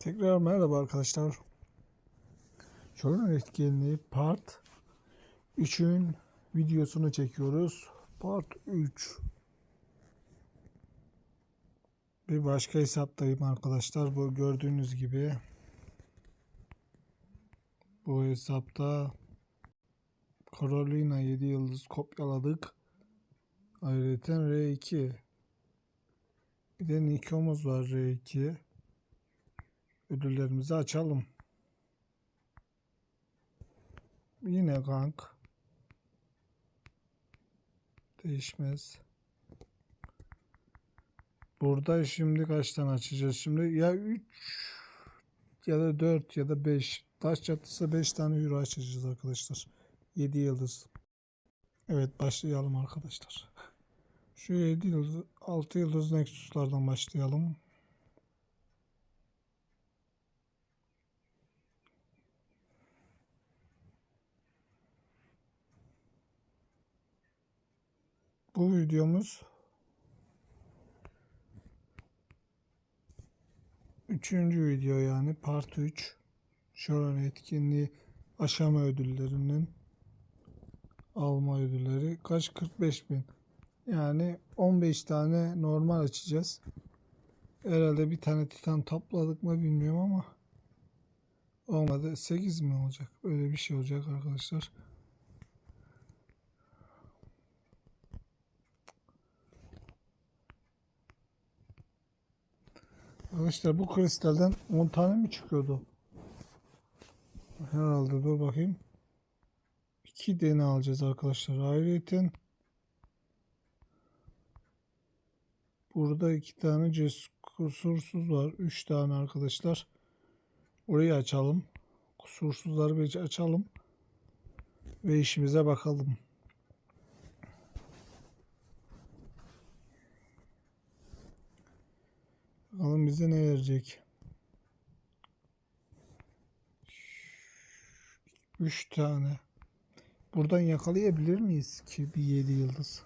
Tekrar merhaba arkadaşlar. Şöyle etkinliği part 3'ün videosunu çekiyoruz. Part 3. Bir başka hesaptayım arkadaşlar. Bu gördüğünüz gibi. Bu hesapta Carolina 7 yıldız kopyaladık. Ayrıca R2. Bir de Nikomuz var R2. Ödüllerimizi açalım. Yine gank. Değişmez. Burada şimdi kaç tane açacağız şimdi? Ya 3 ya da 4 ya da 5. Taş çatısı 5 tane euro açacağız arkadaşlar. 7 yıldız. Evet başlayalım arkadaşlar. Şu 7 yıldız 6 yıldız Nexus'lardan başlayalım. Bu videomuz. Üçüncü video yani part 3 şöyle etkinliği aşama ödüllerinin alma ödülleri. Kaç? 45 bin. Yani 15 tane normal açacağız. Herhalde bir tane titan topladık mı bilmiyorum ama olmadı. 8 mi olacak? Öyle bir şey olacak arkadaşlar Arkadaşlar bu kristalden 10 tane mi çıkıyordu? Herhalde dur bakayım. 2 DNA alacağız arkadaşlar. Ayrıca burada 2 tane kusursuz var. 3 tane arkadaşlar. Orayı açalım. Kusursuzları bir açalım. Ve işimize bakalım. Bakalım bize ne verecek. 3 tane. Buradan yakalayabilir miyiz ki bir 7 yıldız?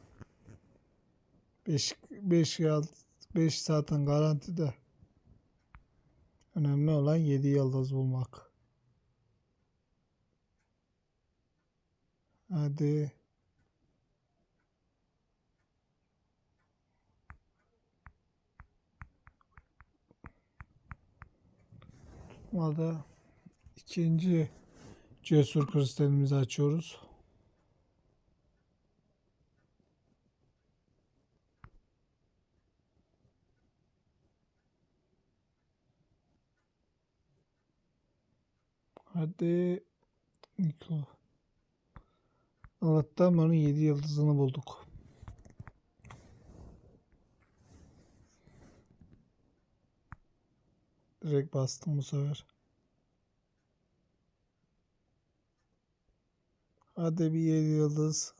5 5 5 zaten garanti de. Önemli olan 7 yıldız bulmak. Hadi. Tutmadı. İkinci cesur kristalimizi açıyoruz. Hadi Niko. Allah'tan onun 7 yıldızını bulduk. Direkt bastım bu sefer. Hadi bir 7 yıldız.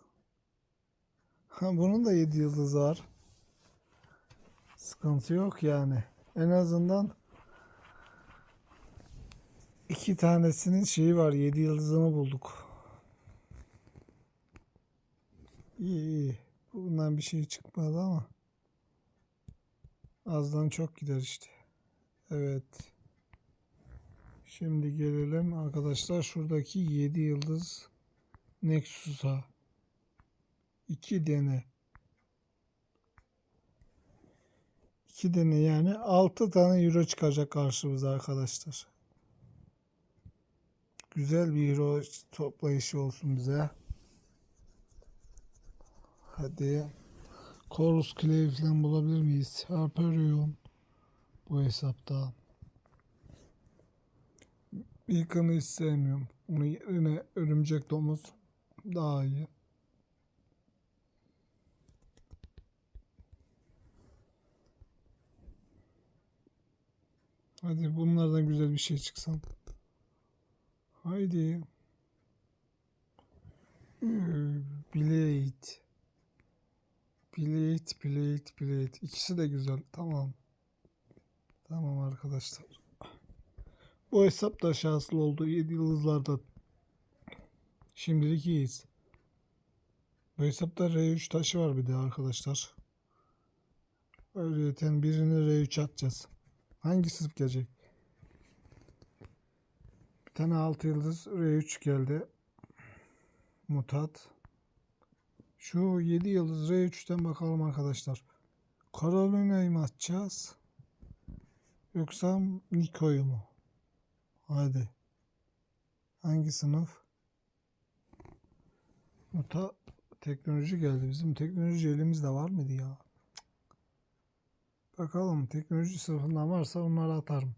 Ha, bunun da 7 yıldızı var. Sıkıntı yok yani. En azından iki tanesinin şeyi var. 7 yıldızını bulduk. İyi iyi. Bundan bir şey çıkmadı ama. Azdan çok gider işte. Evet. Şimdi gelelim arkadaşlar şuradaki 7 yıldız Nexus'a. 2 dene. 2 dene yani 6 tane euro çıkacak karşımıza arkadaşlar. Güzel bir euro toplayışı olsun bize. Hadi. Chorus Clay falan bulabilir miyiz? Harperion bu hesapta. Beacon'ı hiç sevmiyorum. Onun yerine örümcek domuz daha iyi. Hadi bunlardan güzel bir şey çıksın. Haydi. Blade. Blade, Blade, Blade. İkisi de güzel. Tamam. Tamam arkadaşlar. Bu hesap da şanslı oldu. 7 yıldızlarda. Şimdilik iyiyiz. Bu hesapta R3 taşı var bir de arkadaşlar. Öyleyken birini R3 atacağız. Hangisi gelecek? Bir tane 6 yıldız R3 geldi. Mutat. Şu 7 yıldız R3'ten bakalım arkadaşlar. Carolina'yı mı atacağız? Yoksa Niko'yu mu? Hadi. Hangi sınıf? Muta teknoloji geldi. Bizim teknoloji elimizde var mıydı ya? Bakalım teknoloji sınıfından varsa onları atarım.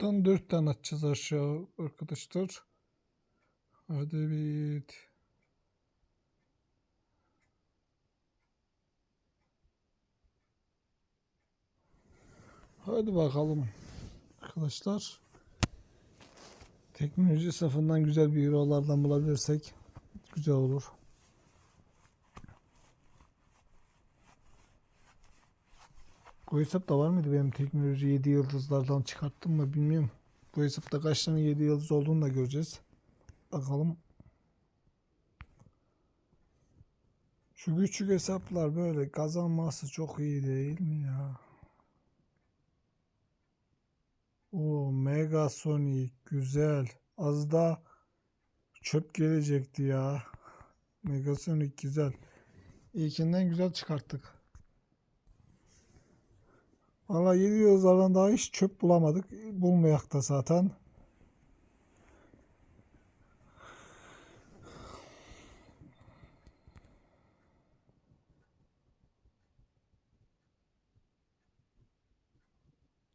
Buradan 4 tane atacağız aşağı arkadaşlar. Hadi bit. Hadi bakalım arkadaşlar. Teknoloji safından güzel bir eurolardan bulabilirsek güzel olur. Bu hesapta var mıydı benim teknoloji 7 yıldızlardan çıkarttım mı bilmiyorum. Bu hesapta kaç tane 7 yıldız olduğunu da göreceğiz. Bakalım. Şu küçük hesaplar böyle kazanması çok iyi değil mi ya? O Megasonic güzel. Az da çöp gelecekti ya. Megasonic güzel. İlkinden güzel çıkarttık. Valla 7 yıldızlardan daha hiç çöp bulamadık. Bulmayak da zaten.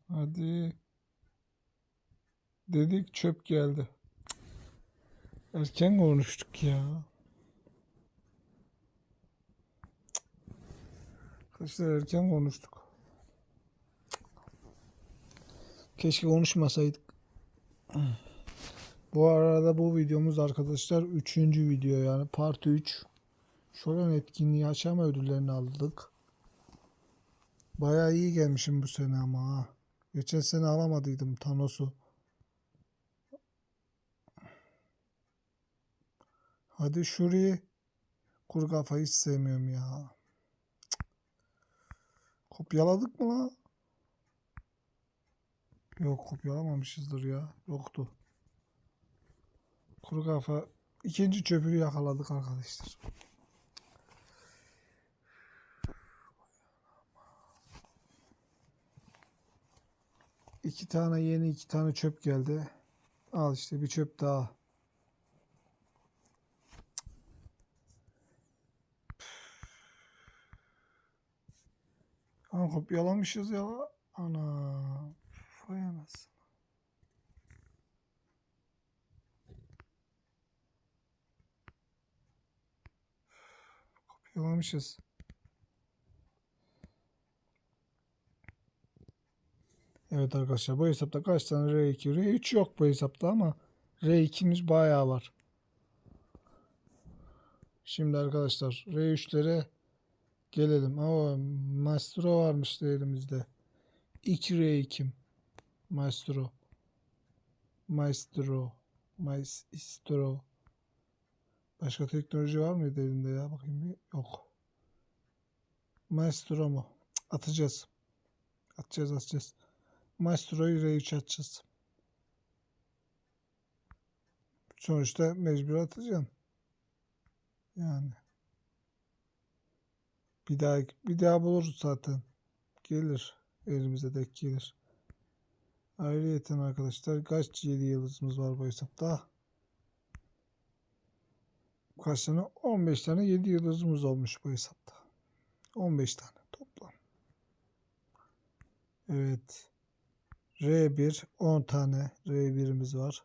Hadi. Dedik çöp geldi. Erken konuştuk ya. Arkadaşlar erken konuştuk. Keşke konuşmasaydık. Bu arada bu videomuz arkadaşlar 3. video yani part 3. Şoran etkinliği açama ödüllerini aldık. Bayağı iyi gelmişim bu sene ama ha. Geçen sene alamadıydım Thanos'u. Hadi şurayı. Kuru kafayı hiç sevmiyorum ya. Kopyaladık mı la? Yok kopyalamamışızdır ya. Yoktu. Kuru kafa. ikinci çöpünü yakaladık arkadaşlar. İki tane yeni iki tane çöp geldi. Al işte bir çöp daha. Ana kopyalamışız ya. Ana. Vay. Kopyalamışız. Evet arkadaşlar bu hesapta kaç tane R2? R3 yok bu hesapta ama R2'miz bayağı var. Şimdi arkadaşlar R3'lere gelelim. Oo, Maestro varmış elimizde. 2 R2'm. Maestro. Maestro. Maestro. Başka teknoloji var mıydı elimde ya? Bakayım bir. Yok. Maestro mu? Atacağız. Atacağız atacağız. Maestro'yu R3 atacağız. Sonuçta mecbur atacaksın. Yani. Bir daha bir daha buluruz zaten. Gelir. Elimize de gelir. Ayrıyeten arkadaşlar kaç 7 yıldızımız var bu hesapta? Kaç tane? 15 tane 7 yıldızımız olmuş bu hesapta. 15 tane toplam. Evet. R1 10 tane R1'imiz var.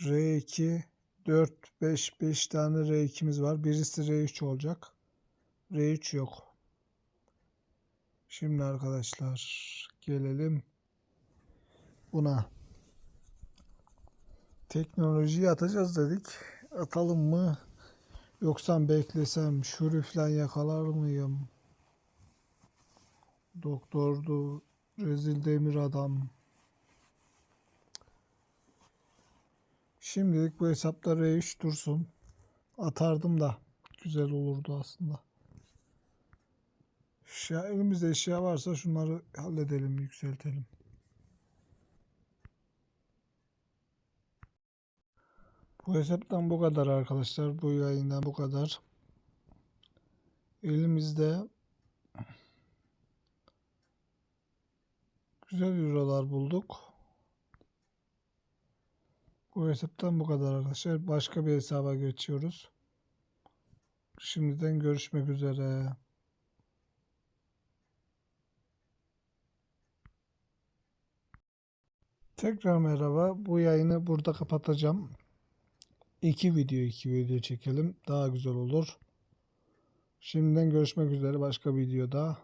R2 4 5 5 tane R2'miz var. Birisi R3 olacak. R3 yok. Şimdi arkadaşlar gelelim buna. Teknolojiyi atacağız dedik. Atalım mı? Yoksa beklesem şuriflen yakalar mıyım? Doktordu. Rezil demir adam. Şimdilik bu hesapta R3 dursun. Atardım da güzel olurdu aslında. Eşya, elimizde eşya varsa şunları halledelim, yükseltelim. Bu hesaptan bu kadar arkadaşlar. Bu yayından bu kadar. Elimizde güzel eurolar bulduk. Bu hesaptan bu kadar arkadaşlar. Başka bir hesaba geçiyoruz. Şimdiden görüşmek üzere. Tekrar merhaba. Bu yayını burada kapatacağım. İki video iki video çekelim. Daha güzel olur. Şimdiden görüşmek üzere başka videoda.